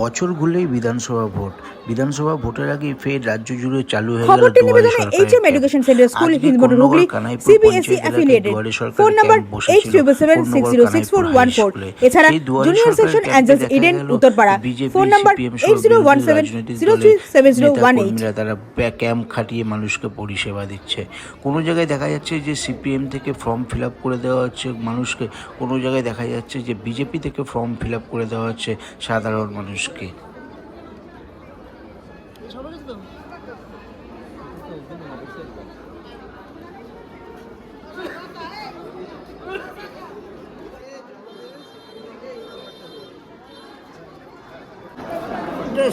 বছর ঘুরলেই বিধানসভা ভোট। বিধানসভা ভোটের আগে ফের রাজ্য জুড়ে চালু হয়ে গেল দুয়ারে HM. Education centre school Hooghly CBSE affiliated phone number. এছাড়া junior section Angels Eden Uttarpara. Phone number কর্মীরা তারা ক্যাম্প খাটিয়ে মানুষকে পরিষেবা দিচ্ছে। কোনো জায়গায় দেখা যাচ্ছে যে সিপিএম থেকে ফর্ম ফিল আপ করে দেওয়া হচ্ছে মানুষকে। কোনো জায়গায় দেখা যাচ্ছে যে বিজেপি থেকে ফর্ম ফিল আপ করে দেওয়া হচ্ছে সাধারণ মানুষকে।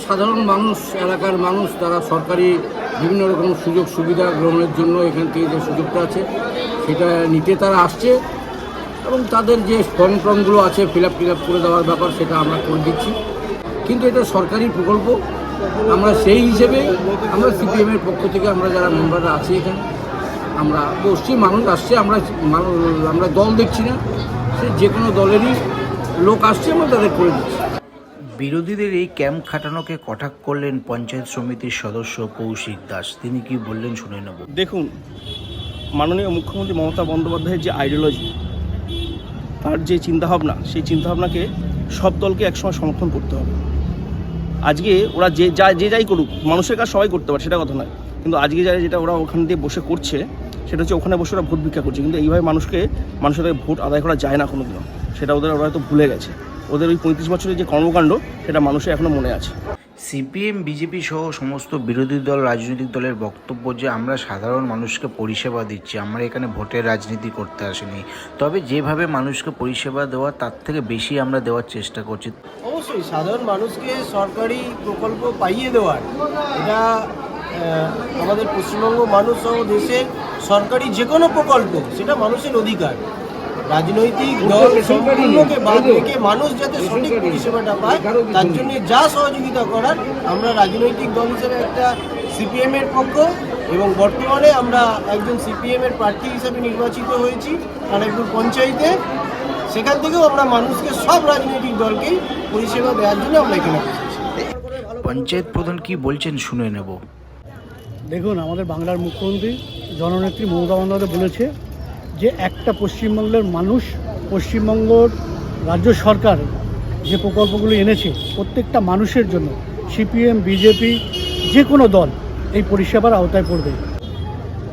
সাধারণ মানুষ, এলাকার মানুষ, তারা সরকারি বিভিন্ন রকম সুযোগ সুবিধা গ্রহণের জন্য এখান থেকে যে সুযোগটা আছে, সেটা নিতে তারা আসছে এবং তাদের যে ফর্ম ফর্মগুলো আছে, ফিল আপ করে দেওয়ার ব্যাপার, সেটা আমরা করে দিচ্ছি। কিন্তু এটা সরকারি প্রকল্প। আমরা সেই হিসেবে আমরা সিপিএমের পক্ষ থেকে আমরা যারা মেম্বাররা আছি এখানে আমরা বসছি মানুষ আসছে আমরা আমরা দল দেখছি না। সে যে কোনো দলেরই লোক আসছে আমরা তাদের করে দিচ্ছি। বিরোধীদের এই ক্যাম্প খাটানোকে কটাক্ষ করলেন পঞ্চায়েত সমিতির সদস্য কৌশিক দাস। তিনি কি বললেন শুনে নেব। দেখুন মাননীয় মুখ্যমন্ত্রী মমতা বন্দ্যোপাধ্যায়ের যে আইডিওলজি তার যে চিন্তাভাবনা সেই চিন্তাভাবনাকে সব দলকে একসময় সমর্থন করতে হবে। আজকে ওরা যে যা, যে যাই করুক, মানুষের কাজ সবাই করতে পারে, সেটা কথা নয়। কিন্তু আজকে যারা, যেটা ওরা ওখান দিয়ে বসে করছে, সেটা হচ্ছে ওখানে বসে ওরা ভোট ভিক্ষা করছে। কিন্তু এইভাবে মানুষকে, মানুষের ভোট আদায় করা যায় না কোনো দিনও সেটা ওদের ওরা হয়তো ভুলে গেছে। ওদের ওই পঁয়ত্রিশ বছরের যে কর্মকাণ্ড, সেটা মানুষের এখনও মনে আছে। সিপিএম, বিজেপি সহ সমস্ত বিরোধী দল, রাজনৈতিক দলের বক্তব্য যে আমরা সাধারণ মানুষকে পরিষেবা দিচ্ছি, আমরা এখানে ভোটের রাজনীতি করতে আসিনি। তবে যেভাবে মানুষকে পরিষেবা দেওয়া, তার থেকে বেশি আমরা দেওয়ার চেষ্টা করছি। অবশ্যই, সাধারণ মানুষকে সরকারি প্রকল্প পাইয়ে দেওয়ার, এটা আমাদের পশ্চিমবঙ্গ মানুষ সহ দেশের সরকারি যে কোনো প্রকল্প, সেটা মানুষের অধিকার। রাজনৈতিক দল সম্পূর্ণকে বাদ রেখে মানুষ যাতে সঠিক পরিষেবাটা পায় তার জন্য যা সহযোগিতা করার আমরা রাজনৈতিক দল হিসেবে একটা সিপিএম এর পক্ষ এবং বর্তমানে আমরা একজন সিপিএম এর প্রার্থী হিসেবে নির্বাচিত হয়েছি কানাইপুর পঞ্চায়েতে সেখান থেকেও আমরা মানুষকে সব রাজনৈতিক দলকেই পরিষেবা দেওয়ার জন্য আমরা এখানে। পঞ্চায়েত প্রধান কি বলছেন শুনে নেব দেখুন আমাদের বাংলার মুখ্যমন্ত্রী জননেত্রী মমতা বন্দ্যোপাধ্যায় বলেছে যে একটা পশ্চিমবঙ্গের মানুষ, পশ্চিমবঙ্গর রাজ্য সরকার যে প্রকল্পগুলো এনেছে প্রত্যেকটা মানুষের জন্য, সিপিএম, বিজেপি যে কোনো দল এই পরিষেবার আওতায় পড়বে।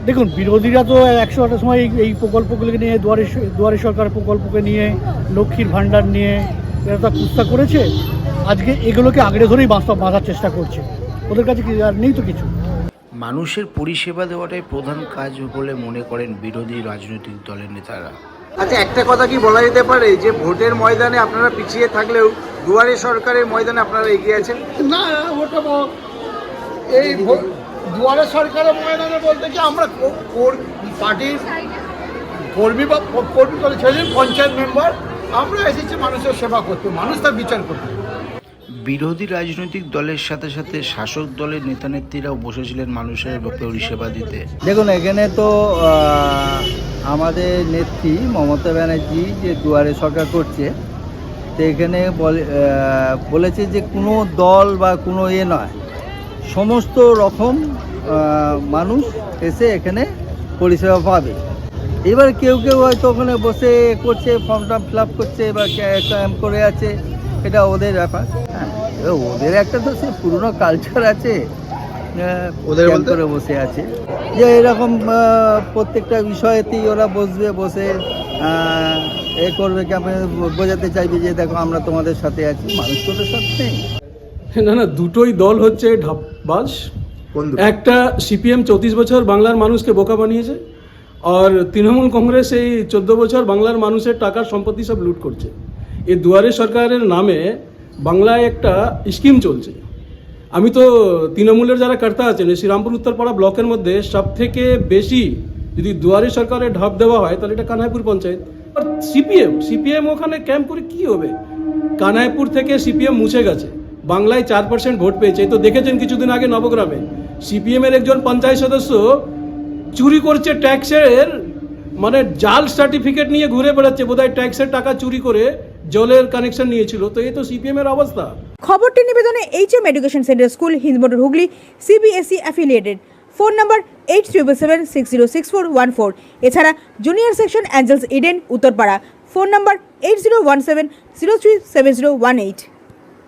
দেখুন, বিরোধীরা তো একশো আটের সময় এই- প্রকল্পগুলোকে নিয়ে দুয়ারে দুয়ারে সরকার প্রকল্পকে নিয়ে, লক্ষ্মীর ভাণ্ডার নিয়ে এরা তো কুস্তা করেছে, আজকে এগুলোকে আগড়ে ধরেই বাঁচা বাঁধার চেষ্টা করছে। ওদের কাছে আর নেই তো কিছু? মানুষের পরিষেবা দেওয়াটাই প্রধান কাজ বলে মনে করেন বিরোধী রাজনৈতিক দলের নেতারা। আচ্ছা একটা কথা কি বলা যেতে পারে যে ভোটের ময়দানে আপনারা পিছিয়ে থাকলেও দুয়ারে সরকারের ময়দানে আপনারা এগিয়ে আছেন? না ওটা এই দুয়ারে সরকারের ময়দানে বলতে কি আমরা পার্টির কর্মী বা কর্মী করে ছিলেন পঞ্চায়েত মেম্বার আমরা এসেছি মানুষের সেবা করতে। মানুষ তার বিচার করতে। বিরোধী রাজনৈতিক দলের সাথে সাথে শাসক দলের নেতানেত্রীরাও বসেছিলেন মানুষের পরিষেবা দিতে। দেখুন, এখানে তো আমাদের নেত্রী মমতা ব্যানার্জি যে দুয়ারে সরকার করছে, তো এখানে বলে- বলেছে যে কোনো দল বা কোনো এ নয়। সমস্ত রকম মানুষ এসে এখানে পরিষেবা পাবে। এবার কেউ কেউ হয়তো ওখানে বসে করছে, ফর্ম টর্ম ফিল করছে বা ক্যাম্প করে আছে। এটা ওদের ব্যাপার। হ্যাঁ এবার ওদের একটা তো সে পুরনো কালচার আছে। ওদের করে বসে আছে। যে এরকম প্রত্যেকটা বিষয়েতেই ওরা বসবে বসে আহ, এ করবে ক্যাম্পে বোঝাতে চাইবে যে দেখো আমরা তোমাদের সাথে আছি মানুষ তো ওদের সাথে নেই। না না দুটোই দল হচ্ছে ঢাপবাজ একটা সিপিএম চৌত্রিশ বছর বাংলার মানুষকে বোকা বানিয়েছে আর তৃণমূল কংগ্রেস এই চোদ্দ বছর বাংলার মানুষের টাকার সম্পত্তি সব লুট করছে। এই দুয়ারে সরকারের নামে বাংলায় একটা স্কিম চলছে। আমি তো তৃণমূলের যারা কর্তা আছেন শ্রীরামপুর উত্তরপাড়া ব্লকের মধ্যে সব থেকে বেশি যদি দুয়ারে সরকারের ঢাপ দেওয়া হয়, তাহলে এটা কানাইপুর পঞ্চায়েত। আর সিপিএম সিপিএম ওখানে ক্যাম্প করে কি হবে? কানাইপুর থেকে সিপিএম মুছে গেছে। বাংলায় চার পার্সেন্ট ভোট পেয়েছে। তো দেখেছেন কিছুদিন আগে নবগ্রামে। সিপিএম এর একজন পঞ্চায়েত সদস্য চুরি করছে ট্যাক্সের মানে জাল সার্টিফিকেট নিয়ে ঘুরে বেড়াচ্ছে। বোধহয় ট্যাক্সের টাকা চুরি করে জলের কানেকশন নিয়েছিল, তো এই তো সিপিএম এর অবস্থা। খবরটি নিবেদনে H M education centre school Hindmotor Hooghly CBSE affiliated phone number eight triple seven six zero six four one four এছাড়া junior section Angels Eden Uttarpara phone number eight zero one seven zero three seven zero one eight